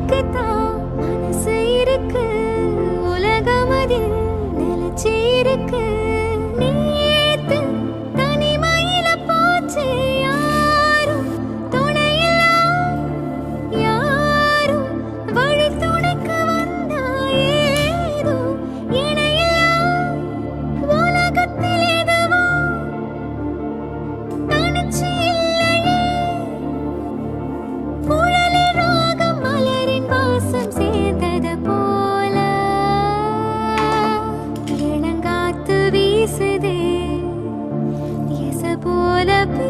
எனக்கு தான் மனசு இருக்கு. உலகம் அதில் நிலச்சி இருக்கு. the